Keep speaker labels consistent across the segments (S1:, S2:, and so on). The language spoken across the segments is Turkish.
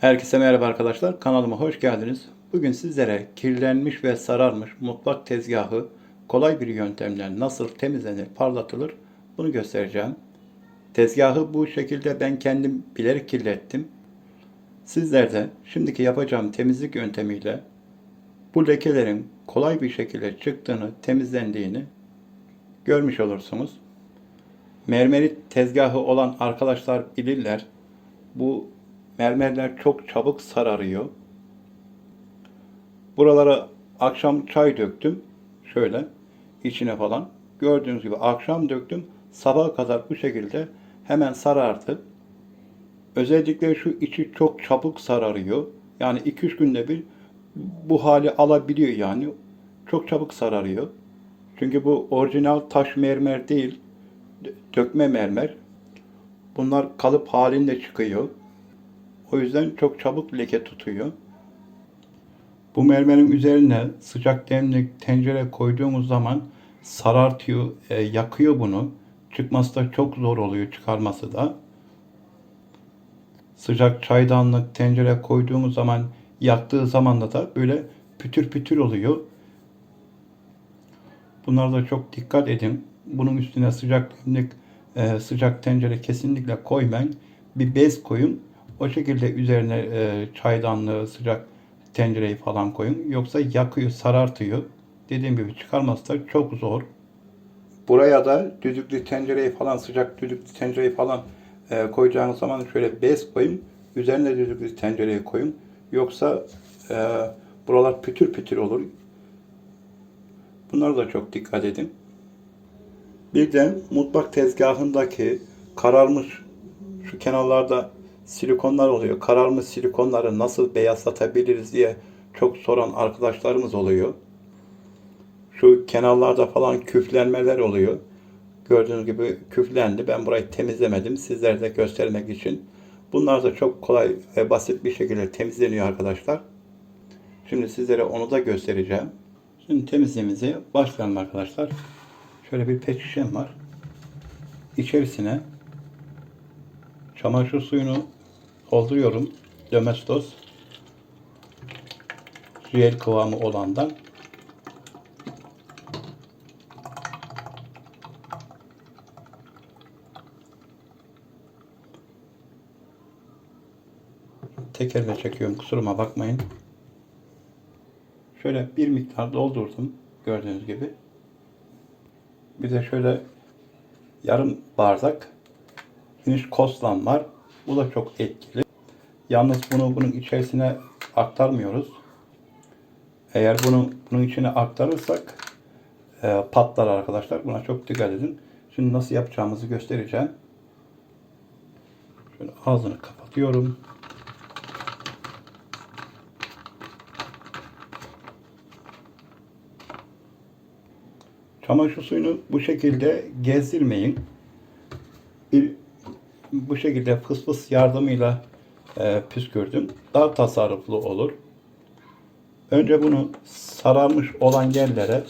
S1: Herkese merhaba arkadaşlar. Kanalıma hoş geldiniz. Bugün sizlere kirlenmiş ve sararmış mutfak tezgahı kolay bir yöntemle nasıl temizlenir, parlatılır bunu göstereceğim. Tezgahı bu şekilde ben kendim bilerek kirlettim. Sizler de şimdiki yapacağım temizlik yöntemiyle bu lekelerin kolay bir şekilde çıktığını, temizlendiğini görmüş olursunuz. Mermerit tezgahı olan arkadaşlar bilirler. Bu mermerler çok çabuk sararıyor. Buralara akşam çay döktüm. Şöyle içine falan. Gördüğünüz gibi akşam döktüm. Sabaha kadar bu şekilde hemen sarardı. Özellikle şu içi çok çabuk sararıyor. Yani 2-3 günde bir bu hali alabiliyor yani. Çok çabuk sararıyor. Çünkü bu orijinal taş mermer değil. Dökme mermer. Bunlar kalıp halinde çıkıyor. O yüzden çok çabuk leke tutuyor. Bu mermerin üzerine sıcak demlik tencere koyduğumuz zaman sarartıyor, e, yakıyor bunu. Çıkması da çok zor oluyor çıkarması da. Sıcak çaydanlık tencere koyduğumuz zaman yaktığı zaman da böyle pütür pütür oluyor. Bunlara da çok dikkat edin. Bunun üstüne sıcak demlik, e, sıcak tencere kesinlikle koymayın. Bir bez koyun. O şekilde üzerine e, çaydanlığı, sıcak tencereyi falan koyun. Yoksa yakıyor, sarartıyor. Dediğim gibi çıkarması da çok zor. Buraya da düdüklü tencereyi falan, sıcak düdüklü tencereyi falan e, koyacağınız zaman şöyle bez koyun. Üzerine düdüklü tencereyi koyun. Yoksa e, buralar pütür pütür olur. Bunlara da çok dikkat edin. Bir de mutfak tezgahındaki kararmış şu kenarlarda silikonlar oluyor. Kararmış silikonları nasıl beyazlatabiliriz diye çok soran arkadaşlarımız oluyor. Şu kenarlarda falan küflenmeler oluyor. Gördüğünüz gibi küflendi. Ben burayı temizlemedim. Sizlere de göstermek için. Bunlar da çok kolay ve basit bir şekilde temizleniyor arkadaşlar. Şimdi sizlere onu da göstereceğim. Şimdi temizliğimize başlayalım arkadaşlar. Şöyle bir pet şişem var. İçerisine çamaşır suyunu dolduruyorum. Domestos jel kıvamı olandan. Tekerle çekiyorum kusuruma bakmayın. Şöyle bir miktar doldurdum gördüğünüz gibi. Bir de şöyle yarım bardak finish koslan var. Bu da çok etkili. Yalnız bunu bunun içerisine aktarmıyoruz. Eğer bunu bunun içine aktarırsak e, patlar arkadaşlar. Buna çok dikkat edin. Şimdi nasıl yapacağımızı göstereceğim. Şöyle ağzını kapatıyorum. Çamaşır suyunu bu şekilde gezdirmeyin. Bu şekilde fıs fıs yardımıyla e, püskürdüm. Daha tasarruflu olur. Önce bunu sararmış olan yerlere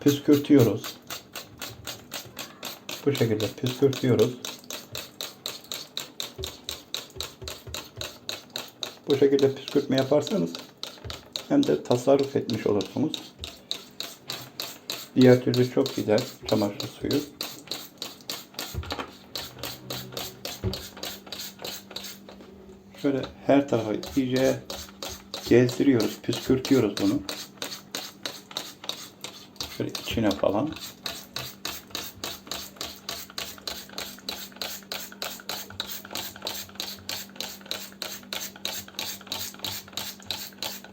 S1: püskürtüyoruz. Bu şekilde püskürtüyoruz. Bu şekilde püskürtme yaparsanız hem de tasarruf etmiş olursunuz. Diğer türlü çok gider çamaşır suyu. Şöyle her tarafı iyice gezdiriyoruz, püskürtüyoruz bunu. Şöyle içine falan.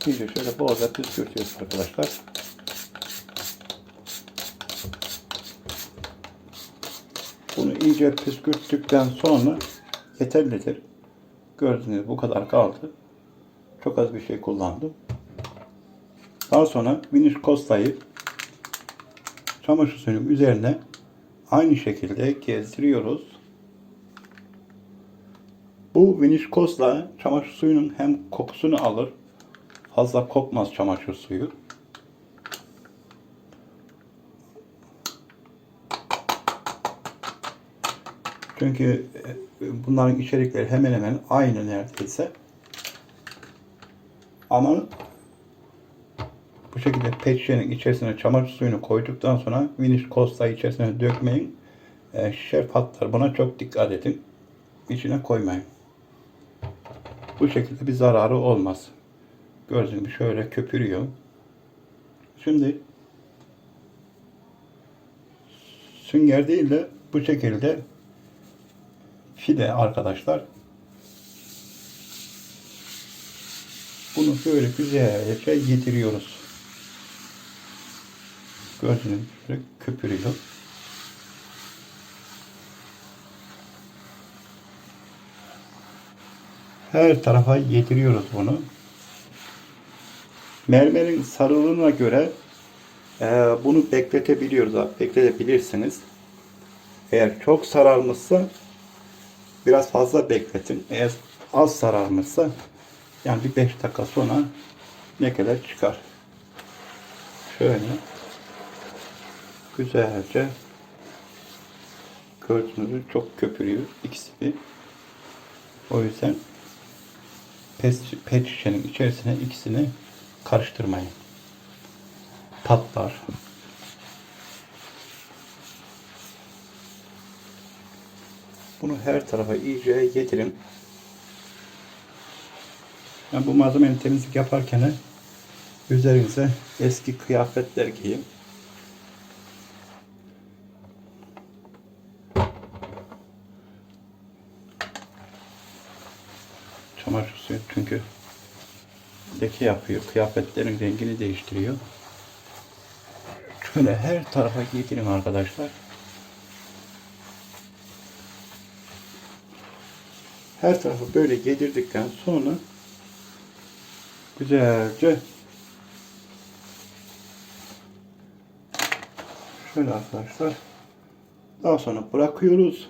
S1: İyice şöyle bolca püskürtüyoruz arkadaşlar. Bunu iyice püskürttükten sonra yeterlidir. Gördüğünüz bu kadar kaldı. Çok az bir şey kullandım. Daha sonra Viniş Costa'yı çamaşır suyunun üzerine aynı şekilde gezdiriyoruz. Bu Viniş Costa çamaşır suyunun hem kokusunu alır, fazla kokmaz çamaşır suyu. Çünkü e, bunların içerikleri hemen hemen aynı neredeyse. Ama bu şekilde pet içerisine çamaşır suyunu koyduktan sonra Viniş Costa'yı içerisine dökmeyin. E, patlar. Buna çok dikkat edin. İçine koymayın. Bu şekilde bir zararı olmaz. Gördüğünüz gibi şöyle köpürüyor. Şimdi sünger değil de bu şekilde fide arkadaşlar. Bunu böyle güzelce yediriyoruz. Gördüğünüz gibi köpürüyor. Her tarafa yediriyoruz bunu. Mermerin sarılığına göre e, bunu bekletebiliyoruz. Bekletebilirsiniz. Eğer çok sararmışsa biraz fazla bekletin. Eğer az sararmışsa yani bir 5 dakika sonra lekeler çıkar. Şöyle güzelce gördüğünüz çok köpürüyor ikisi bir. O yüzden pet, pet şişenin içerisine ikisini karıştırmayın. Patlar. Bunu her tarafa iyice yedirin. Ben bu malzemenin temizlik yaparken üzerinize eski kıyafetler giyin. Çamaşır suyu çünkü leke yapıyor. Kıyafetlerin rengini değiştiriyor. Şöyle her tarafa yedirin arkadaşlar. Her tarafı böyle yedirdikten sonra güzelce şöyle arkadaşlar daha sonra bırakıyoruz.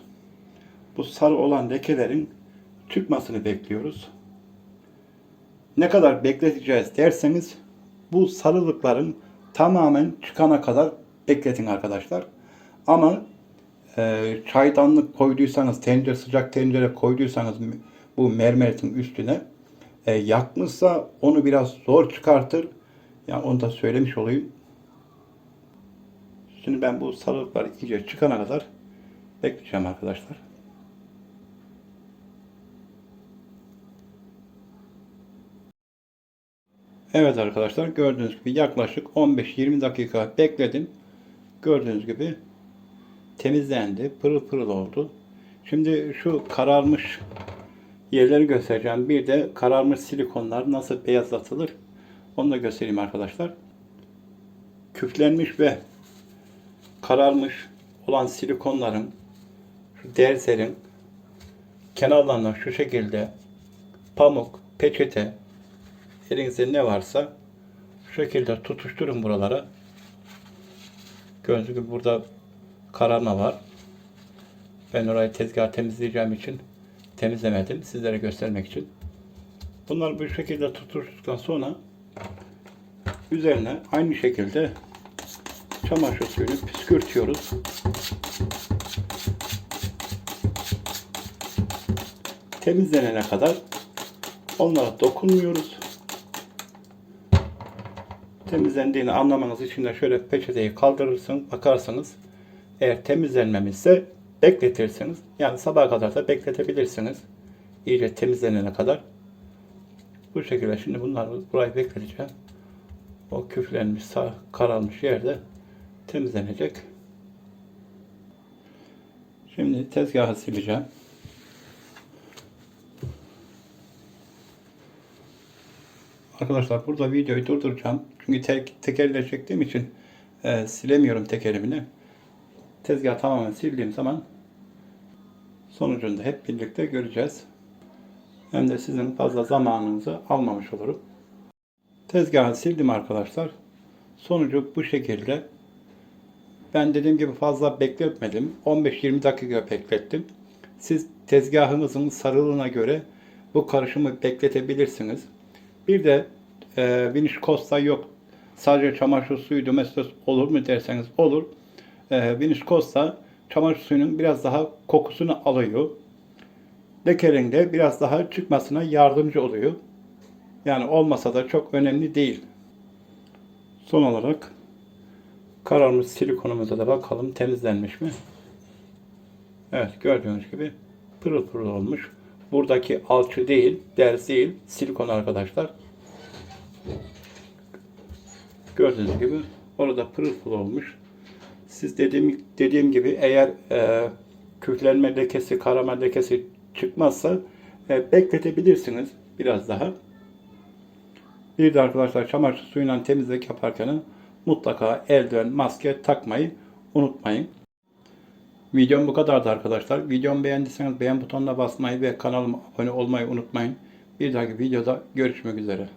S1: Bu sarı olan lekelerin çıkmasını bekliyoruz. Ne kadar bekleteceğiz derseniz bu sarılıkların tamamen çıkana kadar bekletin arkadaşlar. Ama e, çaydanlık koyduysanız, tencere sıcak tencere koyduysanız bu mermerin üstüne e, yakmışsa onu biraz zor çıkartır. Yani onu da söylemiş olayım. Şimdi ben bu sarılıklar iyice çıkana kadar bekleyeceğim arkadaşlar. Evet arkadaşlar gördüğünüz gibi yaklaşık 15-20 dakika bekledim. Gördüğünüz gibi temizlendi. Pırıl pırıl oldu. Şimdi şu kararmış yerleri göstereceğim. Bir de kararmış silikonlar nasıl beyazlatılır onu da göstereyim arkadaşlar. Küflenmiş ve kararmış olan silikonların şu derzerin kenarlarına şu şekilde pamuk, peçete elinizde ne varsa şu şekilde tutuşturun buralara. Gördüğünüz gibi burada kararma var. Ben orayı tezgah temizleyeceğim için temizlemedim. Sizlere göstermek için. Bunlar bu şekilde tutuştuktan sonra üzerine aynı şekilde çamaşır suyunu püskürtüyoruz. Temizlenene kadar onlara dokunmuyoruz. Temizlendiğini anlamanız için de şöyle peçeteyi kaldırırsın, bakarsanız eğer temizlenmemişse bekletirsiniz. Yani sabaha kadar da bekletebilirsiniz. İyice temizlenene kadar. Bu şekilde şimdi bunları burayı bekleteceğim. O küflenmiş, sağ, kararmış yerde temizlenecek. Şimdi tezgahı sileceğim. Arkadaşlar burada videoyu durduracağım. Çünkü tek, tekerle çektiğim için e, silemiyorum tekerimini. Tezgahı tamamen sildiğim zaman sonucunu da hep birlikte göreceğiz. Hem de sizin fazla zamanınızı almamış olurum. Tezgahı sildim arkadaşlar. Sonucu bu şekilde. Ben dediğim gibi fazla bekletmedim. 15-20 dakika beklettim. Siz tezgahınızın sarılığına göre bu karışımı bekletebilirsiniz. Bir de e, Viniş Costa yok. Sadece çamaşır suyu domestos olur mu derseniz olur. E, Viniş Costa çamaşır suyunun biraz daha kokusunu alıyor. Lekenin de biraz daha çıkmasına yardımcı oluyor. Yani olmasa da çok önemli değil. Son olarak kararmış silikonumuza da bakalım temizlenmiş mi? Evet gördüğünüz gibi pırıl pırıl olmuş. Buradaki alçı değil, ders değil, silikon arkadaşlar. Gördüğünüz gibi orada pırıl pırıl olmuş. Siz dediğim dediğim gibi eğer e, küflenme lekesi, karamel lekesi çıkmazsa e, bekletebilirsiniz biraz daha. Bir de arkadaşlar çamaşır suyuyla temizlik yaparken mutlaka eldiven, maske takmayı unutmayın. Videom bu kadardı arkadaşlar. Videomu beğendiyseniz beğen butonuna basmayı ve kanalıma abone olmayı unutmayın. Bir dahaki videoda görüşmek üzere.